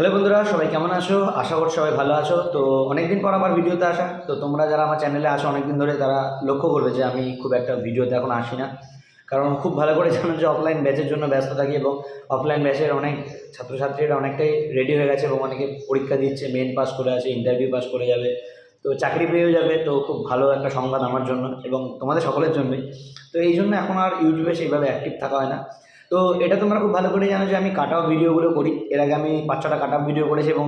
Hello বন্ধুরা, সবাই কেমন আছো? আশা করছি সবাই ভালো আছো। তো অনেকদিন পর আবার ভিডিওতে আসা। তো তোমরা যারা আমার চ্যানেলে আসো অনেকদিন ধরে তারা লক্ষ্য করবে যে আমি খুব একটা ভিডিওতে এখন আসি না। কারণ খুব ভালো করে জানো যে অফলাইন ব্যাচের জন্য ব্যস্ত থাকি এবং অফলাইন ব্যাচের অনেক ছাত্রছাত্রীরা অনেকটাই রেডি হয়ে গেছে এবং অনেকে পরীক্ষা দিচ্ছে মেন পাস করে আছে ইন্টারভিউ পাস করে যাবে। তো চাকরি পেয়েও যাবে, তো খুব ভালো একটা সংবাদ আমার জন্য এবং তোমাদের সকলের জন্যই। তো এই জন্য এখন আর ইউটিউবে সেইভাবে অ্যাক্টিভ থাকা হয় না। তো এটা তোমরা খুব ভালো করে জানো যে আমি কাট অফ ভিডিওগুলো করি। এর আগে আমি পাঁচ ছটা কাট অফ ভিডিও করেছি এবং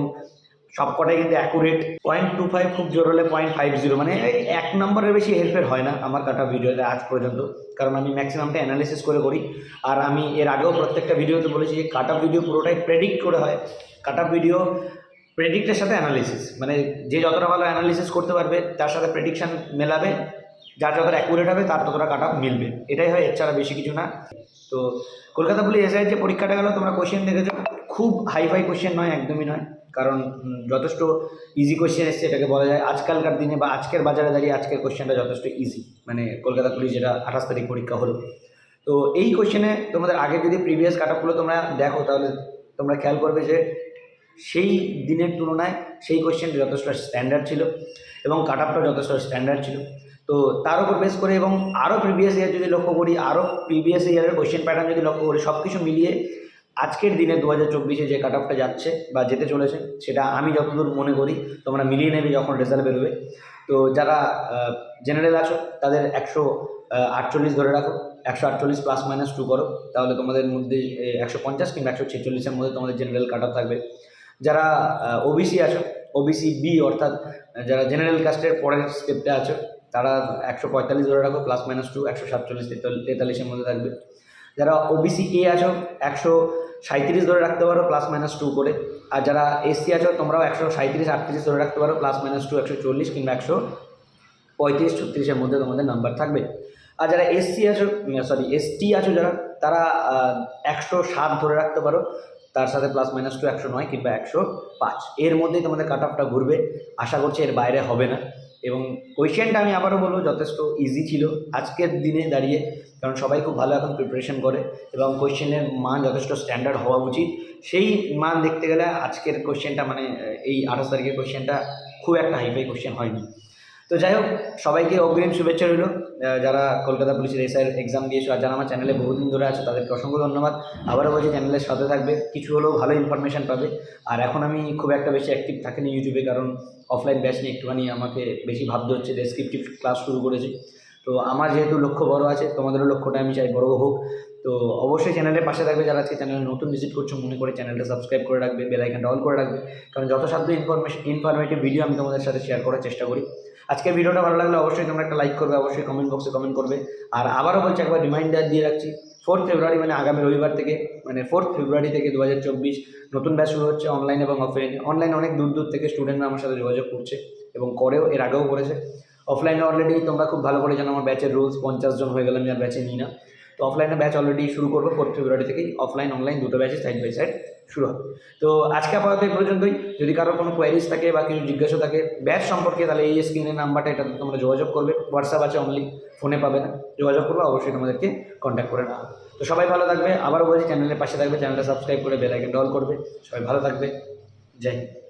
সব কটাই কিন্তু অ্যাকুরেট পয়েন্ট টু ফাইভ খুব জোর হলে পয়েন্ট ফাইভ জিরো মানে এক নম্বরের বেশি হেল্পের হয় না আমার কাটা ভিডিওতে আজ পর্যন্ত। কারণ আমি ম্যাক্সিমামটা অ্যানালিসিস করে করি। আর আমি এর আগেও প্রত্যেকটা ভিডিওতে বলেছি যে কাট ভিডিও পুরোটাই প্রেডিক্ট করে হয়। কাট ভিডিও প্রেডিক্টের সাথে অ্যানালিসিস মানে যে যতটা ভালো অ্যানালিসিস করতে পারবে, তার সাথে প্রেডিকশান মেলাবে। যার যতটা অ্যাকুরেট হবে, তার ততটা কাট অফ মিলবে। এটাই হয় এর ছাড়া বেশি কিছু না। তো কলকাতা পুলিশ এসআইয়ের যে পরীক্ষাটা গেল, তোমরা কোশ্চেন দেখেছ। খুব হাই ফাই কোশ্চেন নয়, একদমই নয়। কারণ যথেষ্ট ইজি কোশ্চেন এসছে, এটাকে বলা যায় আজকালকার দিনে বা আজকের বাজারে দাঁড়িয়ে আজকের কোশ্চেনটা যথেষ্ট ইজি মানে কলকাতা পুলিশ যেটা আঠাশ তারিখ পরীক্ষা হলো। তো এই কোশ্চেনে তোমাদের আগে যদি প্রিভিয়াস কাট আপগুলো তোমরা দেখো, তাহলে তোমরা খেয়াল করবে যে সেই দিনের তুলনায় সেই কোশ্চেনটা যথেষ্ট স্ট্যান্ডার্ড ছিল এবং কাট আপটা যথেষ্ট স্ট্যান্ডার্ড ছিল। তো তার উপর বেস করে এবং আরও প্রিভিয়াস ইয়ার যদি লক্ষ্য করি আরও প্রিভিয়াস ইয়ারের কোশ্চেন প্যাটার্ন যদি লক্ষ্য করি সব কিছু মিলিয়ে আজকের দিনে দু হাজার চব্বিশে যে কাট আপটা যাচ্ছে বা যেতে চলেছে, সেটা আমি যতদূর মনে করি, তোমরা মিলিয়ে নেবে যখন রেজাল্ট বেরোবে। তো যারা জেনারেল আছো, তাদের একশো আটচল্লিশ ধরে রাখো, একশো আটচল্লিশ প্লাস মাইনাস টু করো, তাহলে তোমাদের মধ্যে একশো পঞ্চাশ কিংবা একশো ছেচল্লিশের মধ্যে তোমাদের জেনারেল কাট আপ থাকবে। যারা ওবিসি আছো ওবিসি বি অর্থাৎ, যারা জেনারেল কাস্টের পরের স্টেপটা আছো তারা একশো পঁয়তাল্লিশ ধরে রাখো প্লাস মাইনাস টু একশো সাতচল্লিশ তেতাল্লিশের মধ্যে থাকবে। যারা ওবিসি এ আছো, একশো সাঁত্রিশ ধরে রাখতে পারো প্লাস মাইনাস টু করে। আর যারা এসসি আছো, তোমরাও একশো সাঁত্রিশ আটত্রিশ ধরে রাখতে পারো প্লাস মাইনাস টু একশো চল্লিশ কিংবা একশো পঁয়ত্রিশ, ছত্রিশের মধ্যে তোমাদের নাম্বার থাকবে। আর যারা এসসি আছো সরি এসটি আছো যারা, তারা একশো সাত ধরে রাখতে পারো, তার সাথে প্লাস মাইনাস টু একশো নয় কিংবা একশো পাঁচ। এর মধ্যেই তোমাদের কাট অফটা ঘুরবে। আশা করছি এর বাইরে হবে না। এবং কোয়েশ্চেনটা আমি আবারও বলব যথেষ্ট ইজি ছিল। আজকের দিনে দাঁড়িয়ে, কারণ সবাই খুব ভালো এখন প্রিপারেশন করে এবং কোয়েশ্চেনের মান যথেষ্ট স্ট্যান্ডার্ড হওয়া উচিত। সেই মান দেখতে গেলে আজকের কোয়েশ্চেনটা মানে এই আঠাশ তারিখের কোয়েশ্চেনটা খুব একটা হাইফাই কোয়েশ্চেন হয়নি। তো যাই হোক, সবাইকে অগ্রিম শুভেচ্ছা রইল। যারা কলকাতা পুলিশের এসআইয়ের এক্সাম দিয়েছ আর যারা আমার চ্যানেলে বহুদিন ধরে আছে, তাদেরকে অসংখ্য ধন্যবাদ। আবারও বলছি চ্যানেলের সাথে থাকবে। কিছু হলেও ভালো ইনফরমেশান পাবে। আর এখন আমি খুব একটা বেশি অ্যাক্টিভ থাকিনি ইউটিউবে কারণ অফলাইন ব্যাচ নিয়ে একটুখানি আমাকে বেশি ভাবতে হচ্ছে। ডেসক্রিপটিভ ক্লাস শুরু করেছি। তো আমার যেহেতু লক্ষ্য বড় আছে, তোমাদেরও লক্ষ্যটা আমি চাই বড় হোক। তো অবশ্যই চ্যানেলের পাশে থাকবে যারা আজকে চ্যানেলে নতুন ভিজিট করছ, মনে করে চ্যানেলটা সাবস্ক্রাইব করে রাখবে বেল আইকনটা অল করে রাখবে। কারণ যত সাধ্য ইনফরমেশন ইনফরমেটিভ ভিডিও আমি তোমাদের সাথে শেয়ার করার চেষ্টা করি। আজকের ভিডিওটা ভালো লাগলে অবশ্যই তোমরা একটা লাইক করবে, অবশ্যই কমেন্ট বক্সে কমেন্ট করবে। আর আবারও বলছি, একবার রিমাইন্ডার দিয়ে রাখছি ফোর্থ ফেব্রুয়ারি মানে আগামী রবিবার থেকে মানে ফোর্থ ফেব্রুয়ারি থেকে দু হাজার চব্বিশ নতুন ব্যাচ শুরু হচ্ছে অনলাইন এবং অফলাইনে অনলাইন অনেক দূর দূর থেকে স্টুডেন্টরা আমার সাথে যোগাযোগ করছে এবং করেও, এর আগেও করেছে। অফলাইনে অলরেডি তোমরা খুব ভালো করে জানো, আমার ব্যাচের রুলস পঞ্চাশ জন হয়ে গেলে আমি আর ব্যাচে নিই না। তো অফলাইনে ব্যাচ অলরেডি শুরু করব ফোর্থ ফেব্রুয়ারি থেকেই। অফলাইন অনলাইন দুটো ব্যাচে সাইড বাই সাইড শুরু হবে। তো আজকে আপাতত এই পর্যন্তই। যদি কারোর কোনো কোয়ারিজ থাকে বা কিছু জিজ্ঞাসা থাকে ব্যাচ সম্পর্কে, তাহলে এই স্ক্রিনের নাম্বারটা এটাতে তোমরা যোগাযোগ করবে। হোয়াটসঅ্যাপ আছে অনলি ফোনে পাবে না। যোগাযোগ করবে, অবশ্যই তোমাদেরকে কন্ট্যাক্ট করে নেওয়া তো সবাই ভালো থাকবে। আবারও বলছি চ্যানেলের পাশে থাকবে চ্যানেলটা সাবস্ক্রাইব করে বেল ডল করবে। সবাই ভালো থাকবে। জয় হিন্দ।